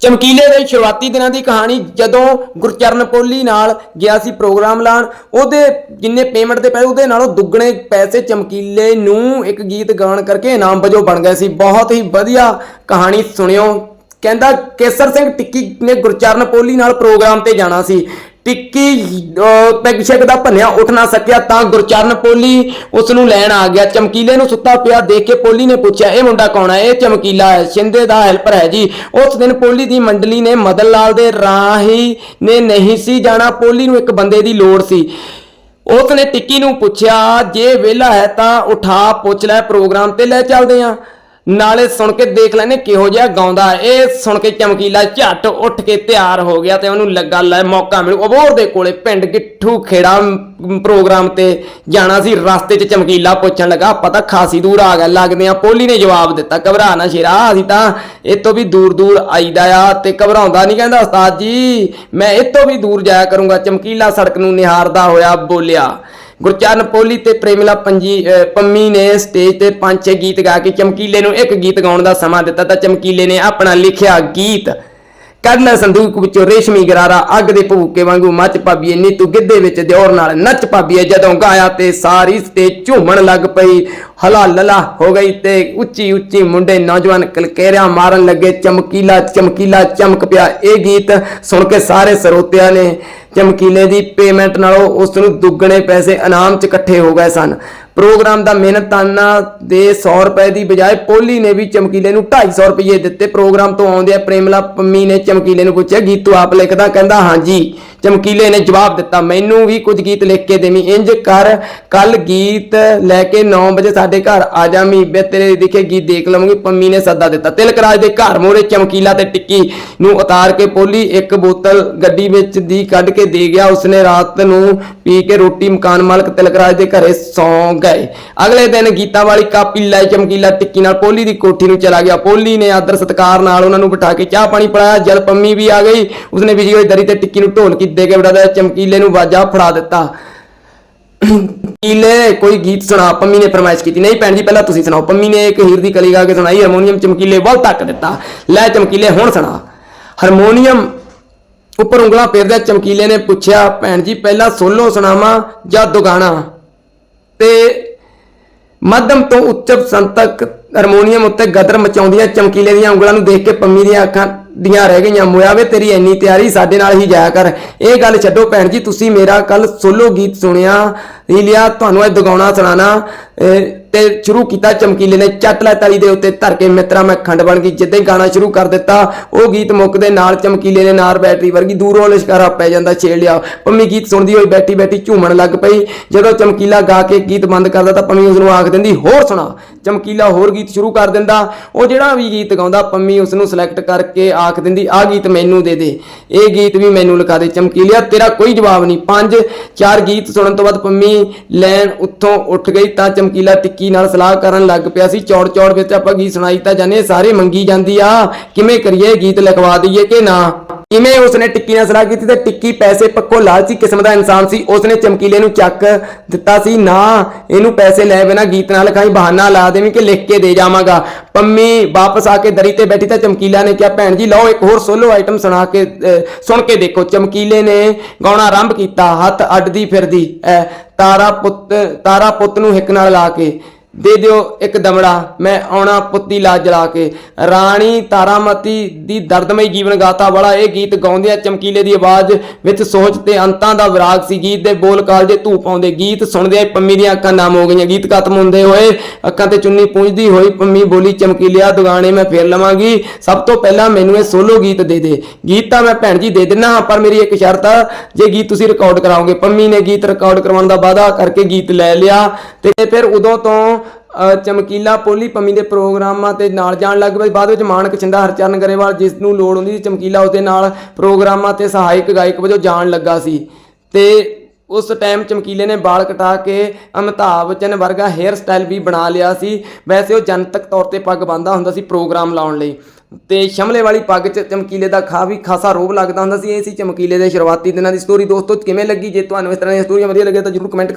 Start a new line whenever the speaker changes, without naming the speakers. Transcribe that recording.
ਚਮਕੀਲੇ ਦੇ ਸ਼ੁਰੂਆਤੀ ਦਿਨਾਂ ਦੀ ਕਹਾਣੀ ਜਦੋਂ ਗੁਰਚਰਨ ਪੋਲੀ ਨਾਲ ਗਿਆ ਸੀ ਪ੍ਰੋਗਰਾਮ ਲਾਣ, ਉਹਦੇ ਜਿੰਨੇ ਪੇਮੈਂਟ ਦੇ ਪੈਸੇ ਉਹਦੇ ਨਾਲੋਂ ਦੁੱਗਣੇ ਪੈਸੇ ਚਮਕੀਲੇ ਨੂੰ ਇੱਕ ਗੀਤ ਗਾਉਣ ਕਰਕੇ ਇਨਾਮ ਵਜੋਂ ਬਣ ਗਏ ਸੀ। ਬਹੁਤ ਹੀ ਵਧੀਆ ਕਹਾਣੀ ਸੁਣਿਓ। ਕਹਿੰਦਾ ਕੇਸਰ ਸਿੰਘ ਟਿੱਕੀ ਨੇ ਗੁਰਚਰਨ ਪੋਲੀ ਨਾਲ ਪ੍ਰੋਗਰਾਮ ਤੇ ਜਾਣਾ ਸੀ। ਟਿੱਕੀ ਪੈਗ ਸ਼ੈਗ ਦਾ ਭੰਨਿਆ ਉੱਠ ਨਾ ਸਕਿਆ ਤਾਂ ਗੁਰਚਰਨ ਪੋਲੀ ਉਸ ਨੂੰ ਲੈਣ ਆ ਗਿਆ। ਚਮਕੀਲੇ ਨੂੰ ਸੁੱਤਾ ਪਿਆ ਦੇਖ ਕੇ ਪੋਲੀ ਨੇ ਪੁੱਛਿਆ, ਇਹ ਮੁੰਡਾ ਕੌਣ ਹੈ? ਇਹ ਚਮਕੀਲਾ ਹੈ, ਸ਼ਿੰਦੇ ਦਾ ਹੈਲਪਰ ਹੈ ਜੀ। ਉਸ ਦਿਨ ਪੋਲੀ ਦੀ ਮੰਡਲੀ ਨੇ ਮਦਨ ਲਾਲ ਦੇ ਰਾਹੀ ਨੇ ਨਹੀਂ ਸੀ ਜਾਣਾ। ਪੋਲੀ ਨੂੰ ਇੱਕ ਬੰਦੇ ਦੀ ਲੋੜ ਸੀ। ਉਸ ਨੇ ਟਿੱਕੀ ਨੂੰ ਪੁੱਛਿਆ, ਜੇ ਵਿਹਲਾ ਹੈ ਤਾਂ ਉਠਾ, ਪੁੱਛ ਲੈ, ਪ੍ਰੋਗਰਾਮ ਤੇ ਲੈ ਚੱਲਦੇ ਆ। ਨਾਲੇ ਸੁਣ ਕੇ ਦੇਖ ਲੈਨੇ ਕਿਹੋ ਜਿਹਾ ਗਾਉਂਦਾ ਇਹ ਸੁਣ ਕੇ ਚਮਕੀਲਾ ਝੱਟ ਉੱਠ ਕੇ ਤਿਆਰ ਹੋ ਗਿਆ ਤੇ ਉਹਨੂੰ ਲੱਗਾ, ਲੈ ਮੌਕਾ ਮਿਲੂ। ਅਬੋਰ ਦੇ ਕੋਲੇ ਪਿੰਡ ਗਿੱਠੂ ਖੇੜਾ ਪ੍ਰੋਗਰਾਮ ਤੇ ਜਾਣਾ ਸੀ। ਰਸਤੇ 'ਚ ਚਮਕੀਲਾ ਪੁੱਛਣ ਲੱਗਾ ਪਤਾ ਖਾਸੀ ਦੂਰ ਆ ਗਿਆ ਲੱਗਦੇ ਆ ਪੋਲੀ ਨੇ ਜਵਾਬ ਦਿੱਤਾ। ਘਬਰਾ ਨਾ ਸ਼ੇਰਾ, ਅਸੀਂ ਤਾਂ ਇਹ ਤੋਂ ਵੀ ਦੂਰ ਦੂਰ ਆਈਦਾ ਆ ਤੇ ਘਬਰਾਉਂਦਾ ਨਹੀਂ ਕਹਿੰਦਾ, ਉਸਤਾਦ ਜੀ, ਮੈਂ ਇਹ ਤੋਂ ਵੀ ਦੂਰ ਜਾਇਆ ਕਰੂੰਗਾ। ਚਮਕੀਲਾ ਸੜਕ ਨੂੰ ਨਿਹਾਰਦਾ ਹੋਇਆ ਬੋਲਿਆ। ਗੁਰਚਰਨ ਪੋਲੀ ਤੇ ਪ੍ਰੇਮਿਲਾ ਪੰਜੀ ਪੰਮੀ ਨੇ ਸਟੇਜ ਤੇ ਪੰਜ, ਛੇ ਗੀਤ ਗਾ ਕੇ ਚਮਕੀਲੇ ਨੂੰ ਇੱਕ ਗੀਤ ਗਾਉਣ ਦਾ ਸਮਾਂ ਦਿੱਤਾ, ਤਾਂ ਚਮਕੀਲੇ ਨੇ ਆਪਣਾ ਲਿਖਿਆ ਗੀਤ। ਕੱਢ ਸੰਦੂਕ ਵਿੱਚੋਂ ਰੇਸ਼ਮੀ ਗਰਾਰਾ ਅੱਗ ਦੇ ਭੂਕੇ ਵਾਂਗੂ ਮੱਚ ਪਾਬੀਏ ਨੀ ਗਿੱਧੇ ਵਿੱਚ ਦਿਓਰ ਨਾਲ ਨੱਚ ਪਾਬੀਏ ਜਦੋਂ ਗਾਇਆ ਤੇ ਸਾਰੀ ਸਟੇਜ ਝੂਮਣ ਲੱਗ ਪਈ। ਹਲਾ ਲਲਾ ਹੋ ਗਈ ਤੇ ਉੱਚੀ ਉੱਚੀ ਮੁੰਡੇ ਨੌਜਵਾਨ ਕਲਕੇਰਿਆਂ ਮਾਰਨ ਲੱਗੇ। ਚਮਕੀਲਾ ਚਮਕੀਲਾ, ਚਮਕ ਪਿਆ ਇਹ ਗੀਤ ਸੁਣ ਕੇ ਸਾਰੇ ਸਰੋਤਿਆਂ ਨੇ। ਚਮਕੀਲੇ ਦੀ ਪੇਮੈਂਟ ਨਾਲੋਂ ਉਸ ਨੂੰ ਦੁੱਗਣੇ ਪੈਸੇ ਇਨਾਮ 'ਚ ਇਕੱਠੇ ਹੋ ਗਏ ਸਨ। ਪ੍ਰੋਗਰਾਮ ਦਾ ਮਿਹਨਤਾਨਾ ਦੇ 100 ਰੁਪਏ ਦੀ ਬਜਾਏ ਪੋਲੀ ਨੇ ਵੀ ਚਮਕੀਲੇ ਨੂੰ 250 ਰੁਪਏ ਦਿੱਤੇ। ਪ੍ਰੋਗਰਾਮ ਤੋਂ ਆਉਂਦੇ ਆ ਪ੍ਰੇਮਲਾ ਪੰਮੀ ਨੇ ਚਮਕੀਲੇ ਨੂੰ ਪੁੱਛਿਆ, ਗੀਤ ਤੂੰ ਆਪ ਲਿਖਦਾ? ਕਹਿੰਦਾ, ਹਾਂਜੀ। ਚਮਕੀਲੇ ਨੇ ਜਵਾਬ ਦਿੱਤਾ, ਮੈਨੂੰ ਵੀ ਕੁਝ ਗੀਤ ਲਿਖ ਕੇ ਦੇਵੀਂ। ਇੰਜ ਕਰ ਕੱਲ ਗੀਤ ਲੈ ਕੇ 9 ਵਜੇ ਸਾਡੇ ਘਰ ਆ ਜਾ ਬੇ ਤੇਰੇ ਦਿਖੇ ਗੀਤ ਦੇਖ ਲਵਾਂਗੀ। ਪੰਮੀ ਨੇ ਸੱਦਾ ਦਿੱਤਾ। ਤਿਲਕਰਾਜ ਦੇ ਘਰ ਮੋਰੇ ਚਮਕੀਲਾ ਤੇ ਟਿੱਕੀ ਨੂੰ ਉਤਾਰ ਕੇ ਪੋਲੀ ਇੱਕ ਬੋਤਲ ਗੱਡੀ ਵਿੱਚ ਦੀ ਕੱਢ ਕੇ ਦੇ ਗਿਆ। ਉਸਨੇ ਰਾਤ ਨੂੰ ਪੀ ਕੇ ਰੋਟੀ, ਮਕਾਨ ਮਾਲਕ ਤਿਲਕਰਾਜ ਦੇ ਘਰੇ ਸੌਂ ਗਏ ਅਗਲੇ ਦਿਨ ਗੀਤਾਂ ਵਾਲੀ ਕਾਪੀ ਲੈ ਚਮਕੀਲਾ ਟਿੱਕੀ ਨਾਲ ਪੋਲੀ ਦੀ ਕੋਠੀ ਨੂੰ ਚਲਾ ਗਿਆ। ਪੋਲੀ ਨੇ ਆਦਰ ਸਤਕਾਰ ਨਾਲ ਉਹਨਾਂ ਨੂੰ ਬਿਠਾ ਕੇ ਚਾਹ ਪਾਣੀ ਪਿਲਾਇਆ। ਜਦ ਪੰਮੀ ਵੀ ਆ ਗਈ। ਉਸਨੇ ਵਿਜੀ ਹੋਈ ਦਰੀ ਤੇ ਟਿੱਕੀ ਨੂੰ ਢੋਲਕੀ ਦੇ ਕੇ ਬਿਠਾ ਚਮਕੀਲੇ ਨੂੰ ਵਾਜਾ ਫੜਾ ਦਿੱਤਾ। ਚਮਕੀਲੇ, ਕੋਈ ਗੀਤ ਸੁਣਾ। ਪੰਮੀ ਨੇ ਫਰਮਾਇਸ਼ ਕੀਤੀ। ਨਹੀਂ ਭੈਣ ਜੀ, ਪਹਿਲਾਂ ਤੁਸੀਂ ਸੁਣਾਓ। ਪੰਮੀ ਨੇ ਇੱਕ ਹੀਰ ਦੀ ਕਲੀ ਗਾ ਕੇ ਸੁਣਾਈ। ਹਾਰਮੋਨੀਅਮ ਚਮਕੀਲੇ ਵੱਲ ਤੱਕ ਦਿੱਤਾ। ਲੈ ਚਮਕੀਲੇ, ਹੁਣ ਸੁਣਾ। ਹਾਰਮੋਨੀਅਮ ਉੱਪਰ ਉਂਗਲਾਂ ਫੇਰਦਿਆਂ ਚਮਕੀਲੇ ਨੇ ਪੁੱਛਿਆ, ਭੈਣ ਜੀ, ਪਹਿਲਾਂ ਸੋਲੋ ਸੁਣਾਵਾਂ ਜਾਂ ਦੁਗਾਣਾ? ਤੇ ਮੱਧਮ ਤੋਂ ਉੱਚ ਸੰਤਕ ਹਾਰਮੋਨੀਅਮ ਉੱਤੇ ਗਦਰ ਮਚਾਉਂਦੀਆਂ ਚਮਕੀਲੇ ਦੀਆਂ ਉਂਗਲਾਂ ਨੂੰ ਦੇਖ ਕੇ ਪੰਮੀ ਦੀਆਂ ਅੱਖਾਂ ਦੀਆਂ ਰਹਿ ਗਈਆਂ। ਮੋਇਆ ਤੇਰੀ ਇੰਨੀ ਤਿਆਰੀ ਸਾਡੇ ਨਾਲ ਹੀ ਜਾਇਆ ਕਰ। ਇਹ ਗੱਲ ਛੱਡੋ ਭੈਣ ਜੀ, ਤੁਸੀਂ ਮੇਰਾ ਕੱਲ ਸੋਲੋ ਗੀਤ ਸੁਣਿਆ। ਹੀ ਲਿਆ, ਤੁਹਾਨੂੰ ਇਹ ਦਗਾਉਣਾ ਸੁਣਾਣਾ ਤੇ ਸ਼ੁਰੂ ਕੀਤਾ ਚਮਕੀਲੇ ਨੇ, ਚੱਟ ਲੈ ਤਾਲੀ ਦੇ ਉੱਤੇ ਧਰ ਕੇ ਮਿੱਤਰਾ, ਮੈਂ ਖੰਡ ਬਣ ਗਈ। ਜਿੱਦਾਂ ਹੀ ਗਾਣਾ ਸ਼ੁਰੂ ਕਰ ਦਿੱਤਾ, ਉਹ ਗੀਤ ਮੁੱਕਦੇ ਨਾਲ ਚਮਕੀਲੇ ਨੇ ਨਾਰ ਬੈਟਰੀ ਵਰਗੀ ਦੂਰੋਂ ਲਿਸ਼ਕਾਰਾ ਪੈ ਜਾਂਦਾ, ਛੇੜ ਲਿਆ। ਪੰਮੀ ਗੀਤ ਸੁਣਦੀ ਹੋਈ ਬੈਠੀ ਬੈਠੀ ਝੂਮਣ ਲੱਗ ਪਈ। ਜਦੋਂ ਚਮਕੀਲਾ ਗਾ ਕੇ ਗੀਤ ਬੰਦ ਕਰਦਾ ਤਾਂ ਪੰਮੀ ਉਸ ਨੂੰ ਆਖ ਦਿੰਦੀ, ਹੋਰ ਸੁਣਾ। ਚਮਕੀਲਾ ਹੋਰ ਗੀਤ ਸ਼ੁਰੂ ਕਰ ਦਿੰਦਾ। ਉਹ ਜਿਹੜਾ ਵੀ ਗੀਤ ਗਾਉਂਦਾ, ਪੰਮੀ ਉਸ ਨੂੰ ਸਿਲੈਕਟ ਕਰਕੇ ਆਖ ਦਿੰਦੀ ਆਹ ਗੀਤ ਮੈਨੂੰ ਦੇ ਦੇ। ਇਹ ਗੀਤ ਵੀ ਮੈਨੂੰ ਲਿਖਾ ਦੇ। ਚਮਕੀਲਿਆ ਤੇਰਾ ਕੋਈ ਜਵਾਬ ਨਹੀਂ। ਪੰਜ, ਚਾਰ ਗੀਤ ਸੁਣਨ ਤੋਂ ਬਾਅਦ ਪੰਮੀ ਲੈਣ ਉੱਥੋਂ ਉੱਠ ਗਈ ਤਾਂ ਚਮਕੀਲਾ ਟਿੱਕੀ ਨਾਲ ਸਲਾਹ ਕਰਨ ਲੱਗ ਪਿਆ ਸੀ। ਚੌੜ ਚੌੜ ਵਿੱਚ ਆਪਾਂ ਗੀਤ ਸੁਣਾਈ ਤਾਂ ਜਾਨੇ ਸਾਰੇ ਮੰਗੀ ਜਾਂਦੀ ਆ। ਕਿਵੇਂ ਕਰੀਏ ਗੀਤ ਲਿਖਵਾ ਦਈਏ ਕਿ ਨਾ? ਕਿਵੇਂ ਉਸਨੇ ਟਿੱਕੀ ਨਾਲ ਸਲਾਹ ਕੀਤੀ ਤੇ ਟਿੱਕੀ ਪੈਸੇ ਪੱਕੋ ਲਾਲਚੀ ਕਿਸਮ ਦਾ ਇਨਸਾਨ ਸੀ, ਉਸਨੇ ਚਮਕੀਲੇ ਨੂੰ ਚੱਕ ਦਿੱਤਾ ਸੀ, ਨਾ, ਇਹਨੂੰ ਪੈਸੇ ਲੈ ਬਿਨਾ ਗੀਤ ਨਾਲ ਲਿਖਾਈ ਬਹਾਨਾ ਲਾ ਦੇਵੀਂ ਕਿ ਲਿਖ ਕੇ ਦੇ ਜਾਵਾਂਗਾ। ਪੰਮੀ ਵਾਪਸ ਆ ਕੇ ਦਰੀ ਤੇ ਬੈਠੀ ਤਾਂ ਚਮਕੀਲਾ ਨੇ ਕਿਹਾ, ਭੈਣ ਜੀ, ਲਓ ਇੱਕ ਹੋਰ ਸੋਲੋ ਆਈਟਮ ਸੁਣਾ ਕੇ ਸੁਣ ਕੇ ਦੇਖੋ। ਚਮਕੀਲੇ ਨੇ ਗਾਉਣਾ ਆਰੰਭ ਕੀਤਾ, ਹੱਥ ਅੱਡਦੀ ਫਿਰਦੀ ਐ ਤਾਰਾ ਪੁੱਤ ਤਾਰਾ ਪੁੱਤ ਨੂੰ ਹਿੱਕ ਨਾਲ ਲਾ ਕੇ। ਦੇ ਦਿਓ ਇੱਕ ਦਮੜਾ। ਮੈਂ ਆਉਣਾ ਪੁੱਤੀ ਲਾ ਜਲਾ ਕੇ। ਰਾਣੀ ਤਾਰਾਮਤੀ ਦੀ ਦਰਦਮਈ ਜੀਵਨ ਗਾਤਾ ਵਾਲਾ ਇਹ ਗੀਤ ਗਾਉਂਦਿਆਂ ਚਮਕੀਲੇ ਦੀ ਆਵਾਜ਼ ਵਿੱਚ ਸੋਚ ਤੇ ਅੰਤਾਂ ਦਾ ਵਿਰਾਗ ਸੀ। ਗੀਤ ਦੇ ਬੋਲ ਕਾਲਜੇ ਧੂਪ ਆਉਂਦੇ। ਗੀਤ ਸੁਣਦਿਆਂ ਪੰਮੀ ਦੀਆਂ ਅੱਖਾਂ ਨਾਮ ਹੋ ਗਈਆਂ। ਗੀਤ ਖਤਮ ਹੁੰਦੇ ਹੋਏ ਅੱਖਾਂ ਤੇ ਚੁੰਨੀ ਪੂੰਝਦੀ ਹੋਈ ਪੰਮੀ ਬੋਲੀ ਚਮਕੀਲਿਆ ਦੁਗਾਣੇ ਮੈਂ ਫੇਰ ਲਵਾਂਗੀ। ਸਭ ਤੋਂ ਪਹਿਲਾਂ ਮੈਨੂੰ ਇਹ ਸੋਲੋ ਗੀਤ ਦੇ ਦੇ। ਗੀਤ ਤਾਂ ਮੈਂ ਭੈਣ ਜੀ ਦੇ ਦਿੰਨਾ ਹਾਂ, ਪਰ ਮੇਰੀ ਇੱਕ ਸ਼ਰਤ ਆ। ਜੇ ਗੀਤ ਤੁਸੀਂ ਰਿਕਾਰਡ ਕਰਾਓਗੇ ਪੰਮੀ ਨੇ ਗੀਤ ਰਿਕਾਰਡ ਕਰਵਾਉਣ ਦਾ ਵਾਅਦਾ ਕਰਕੇ ਗੀਤ ਲੈ ਲਿਆ ਤੇ ਫਿਰ ਉਦੋਂ ਤੋਂ ਚਮਕੀਲਾ ਪੋਲੀ ਪੰਮੀ ਦੇ ਪ੍ਰੋਗਰਾਮਾਂ ਤੇ ਨਾਲ ਜਾਣ ਲੱਗ ਪਏ। ਬਾਅਦ ਵਿੱਚ ਮਾਨਕ ਚਿੰਦਾ ਹਰਚਰਨ ਗਰੇਵਾਲ, ਜਿਸ ਨੂੰ ਲੋੜ ਹੁੰਦੀ ਸੀ ਚਮਕੀਲਾ, ਉਹਦੇ ਨਾਲ ਪ੍ਰੋਗਰਾਮਾਂ ਤੇ ਸਹਾਇਕ ਗਾਇਕ ਵਜੋਂ ਜਾਣ ਲੱਗਾ ਸੀ। ਤੇ ਉਸ ਟਾਈਮ ਚਮਕੀਲੇ ਨੇ ਵਾਲ ਕਟਾ ਕੇ ਅਮਿਤਾਭ ਬੱਚਨ ਵਰਗਾ ਹੇਅਰ ਸਟਾਈਲ ਵੀ ਬਣਾ ਲਿਆ ਸੀ। ਵੈਸੇ ਉਹ ਜਨਤਕ ਤੌਰ ਤੇ ਪੱਗ ਬੰਨ੍ਹਦਾ ਹੁੰਦਾ ਸੀ ਪ੍ਰੋਗਰਾਮ ਲਾਉਣ ਲਈ। ਤੇ ਸ਼ਮਲੇ ਵਾਲੀ ਪੱਗ 'ਚ ਚਮਕੀਲੇ ਦਾ ਖਾ ਵੀ ਖਾਸਾ ਰੋਬ ਲੱਗਦਾ ਹੁੰਦਾ ਸੀ। ਇਹ ਸੀ ਚਮਕੀਲੇ ਦੇ ਸ਼ੁਰੂਆਤੀ ਦਿਨਾਂ ਦੀ ਸਟੋਰੀ ਦੋਸਤੋ, ਕਿਵੇਂ ਲੱਗੀ? ਜੇ ਤੁਹਾਨੂੰ ਇਸ ਤਰ੍ਹਾਂ ਦੀਆਂ ਸਟੋਰੀਆਂ ਵਧੀਆ ਲੱਗੀਆਂ ਤਾਂ ਜਰੂਰ ਕਮੈਂਟ